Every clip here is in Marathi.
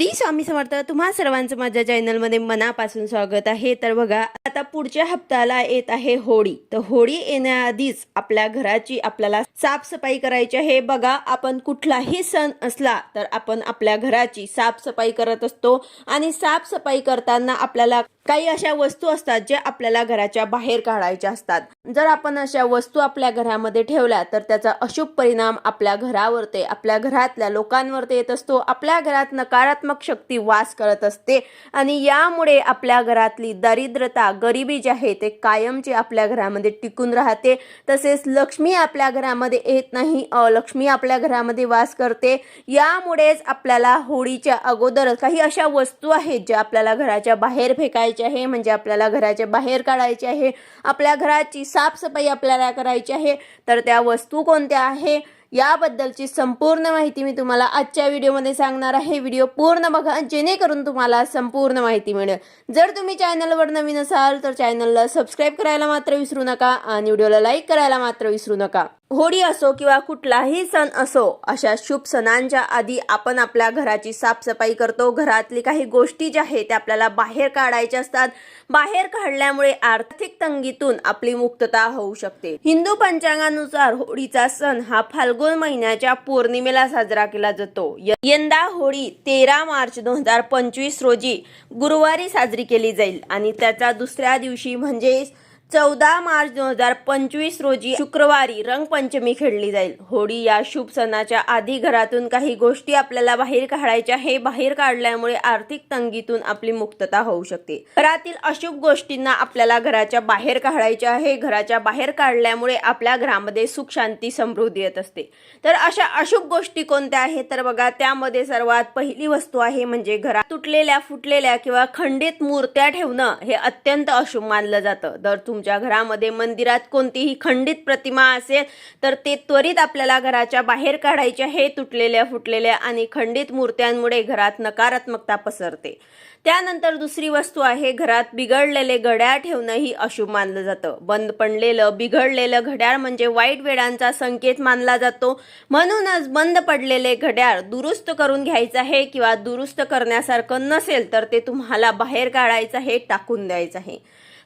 श्री स्वामी समर्थ तुम्हा सर्वांचं माझ्या चॅनलमध्ये मनापासून स्वागत आहे. तर बघा आता पुढच्या हप्त्याला येत आहे होळी. तर होळी येण्याआधीच आपल्या घराची आपल्याला साफसफाई करायची आहे. बघा आपण कुठलाही सण असला तर आपण आपल्या घराची साफसफाई करत असतो. आणि साफसफाई करताना आपल्याला काही अशा वस्तू असतात जे आपल्याला घराच्या बाहेर काढायच्या असतात. जर आपण अशा वस्तू आपल्या घरामध्ये ठेवल्या तर त्याचा अशुभ परिणाम आपल्या घरावरती आपल्या घरातल्या लोकांवरती येत असतो. आपल्या घरात नकारात्मक शक्ती वास करत असते. आणि यामुळे आपल्या घरातली दारिद्रता गरिबी जी आहे ते कायमची आपल्या घरामध्ये टिकून राहते. तसेच लक्ष्मी आपल्या घरामध्ये येत नाही लक्ष्मी आपल्या घरामध्ये वास करते. यामुळेच आपल्याला होळीच्या अगोदरच काही अशा वस्तू आहेत ज्या आपल्याला घराच्या बाहेर फेकायच्या आहे म्हणजे आपल्याला घराच्या बाहेर काढायचे आहे. आपल्या घराची साफसफाई आपल्याला करायची आहे. तर त्या वस्तू कोणत्या आहे? याबद्दलची संपूर्ण माहिती मी तुम्हाला आजच्या व्हिडिओमध्ये सांगणार आहे. व्हिडिओ पूर्ण बघा जेणेकरून तुम्हाला संपूर्ण माहिती मिळेल. जर तुम्ही चॅनलवर नवीन असाल तर चॅनलला सबस्क्राईब करायला मात्र विसरू नका आणि व्हिडिओला लाईक करायला मात्र विसरू नका. होळी असो किंवा कुठलाही सण असो अशा शुभ सणांच्या आधी आपण आपल्या घराची साफसफाई करतो. घरातली काही गोष्टी ज्या आहेत त्या आपल्याला बाहेर काढायच्या असतात. बाहेर काढल्यामुळे आर्थिक तंगीतून आपली मुक्तता होऊ शकते. हिंदू पंचांगानुसार होळीचा सण हा फाल्गुन महिन्याच्या पौर्णिमेला साजरा केला जातो. यंदा होळी तेरा मार्च दोन हजार पंचवीस रोजी गुरुवारी साजरी केली जाईल आणि त्याचा दुसऱ्या दिवशी म्हणजे चौदा मार्च दोन हजार पंचवीस रोजी शुक्रवारी रंगपंचमी खेळली जाईल. होळी या शुभ सणाच्या आधी घरातून काही गोष्टी आपल्याला बाहेर काढायच्या हे बाहेर काढल्यामुळे आर्थिक तंगीतून आपली मुक्तता होऊ शकते. घरातील अशुभ गोष्टींना आपल्याला घराच्या बाहेर काढायच्या आहे. घराच्या बाहेर काढल्यामुळे आपल्या घरामध्ये सुख शांती समृद्धी येत असते. तर अशा अशुभ गोष्टी कोणत्या आहेत? तर बघा त्यामध्ये सर्वात पहिली वस्तू आहे म्हणजे घरात तुटलेल्या फुटलेल्या किंवा खंडित मूर्त्या ठेवणं हे अत्यंत अशुभ मानलं जातं. जर तुमच्या घरामध्ये मंदिरात कोणतीही खंडित प्रतिमा असेल तर ते त्वरित आपल्याला घराच्या बाहेर काढायचे हे तुटलेल्या फुटलेल्या आणि खंडित मूर्त्यांमुळे घरात नकारात्मकता पसरते. त्यानंतर दुसरी वस्तू आहे घरात बिघडलेले घड्याळ ठेवणं ही अशुभ मानलं जातं. बंद पडलेलं बिघडलेलं घड्याळ म्हणजे वाईट वेळांचा संकेत मानला जातो. म्हणूनच बंद पडलेले घड्याळ दुरुस्त करून घ्यायचं आहे किंवा दुरुस्त करण्यासारखं नसेल तर ते तुम्हाला बाहेर काढायचं आहे टाकून द्यायचं आहे.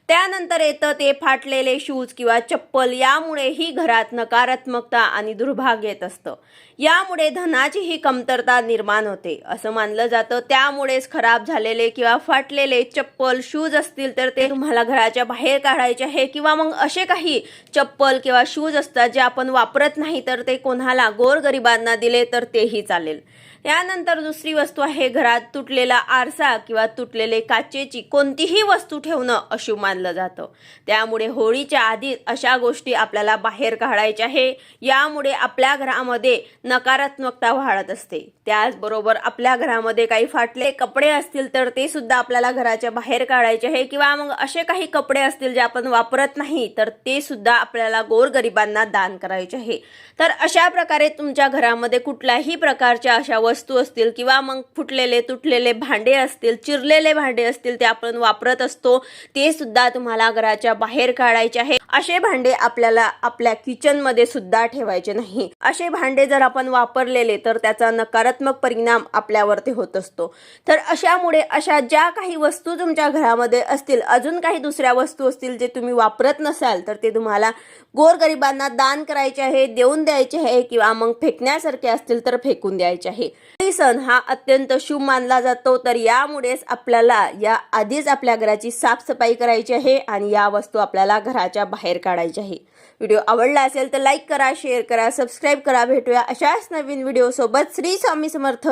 त्यानंतर येतं ते फाटलेले शूज किंवा चप्पल यामुळेही घरात नकारात्मकता आणि दुर्भाग्य येत असतं. यामुळे धनाची ही कमतरता निर्माण होते. असं मानलं जातं. त्यामुळेच खराब झालेले किंवा फाटलेले चप्पल शूज असतील तर ते तुम्हाला घराच्या बाहेर काढायचे आहे. किंवा मग असे काही चप्पल किंवा शूज असतात जे आपण वापरत नाही तर ते कोणाला गोरगरिबांना दिले तर तेही चालेल. त्यानंतर दुसरी वस्तू आहे घरात तुटलेला आरसा किंवा तुटलेले काचेची कोणतीही वस्तू ठेवणं अशुभ मानलं जातं. त्यामुळे होळीच्या आधी अशा गोष्टी आपल्याला बाहेर काढायच्या आहे. यामुळे आपल्या घरामध्ये नकारात्मकता वाढत असते. त्याचबरोबर आपल्या घरामध्ये काही फाटले कपडे असतील तर ते सुद्धा आपल्याला घराच्या बाहेर काढायचे आहे. किंवा मग असे काही कपडे असतील जे आपण वापरत नाही तर ते सुद्धा आपल्याला गोरगरिबांना दान करायचे आहे. तर अशा प्रकारे तुमच्या घरामध्ये कुठल्याही प्रकारच्या अशा वस्तू असतील किंवा मग फुटलेले तुटलेले भांडे असतील चिरलेले भांडे असतील ते आपण वापरत असतो ते सुद्धा तुम्हाला घराच्या बाहेर काढायचे आहे. असे भांडे आपल्याला आपल्या किचनमध्ये सुद्धा ठेवायचे नाही. असे भांडे जर आपण वापरलेले तर त्याचा नकारात्मक परिणाम आपल्यावरती होत असतो. तर अशामुळे अशा ज्या काही वस्तू तुमच्या घरामध्ये असतील अजून काही दुसऱ्या वस्तू असतील जे तुम्ही वापरत नसाल तर ते तुम्हाला गोरगरिबांना दान करायचे आहे देऊन द्यायचे आहे किंवा मग फेकण्यासारखे असतील तर फेकून द्यायचे आहे. होळी सण हा अत्यंत शुभ मानला जातो तर यामुळेच आपल्याला या आधीच आपल्या घराची साफसफाई करायची आहे आणि या वस्तू आपल्याला घराच्या बाहेर काढायच्या आहे. व्हिडिओ आवडला असेल तर लाईक करा शेअर करा सबस्क्राईब करा. भेटूया अशाच नवीन व्हिडिओ सोबत श्री स्वामी समर्थ.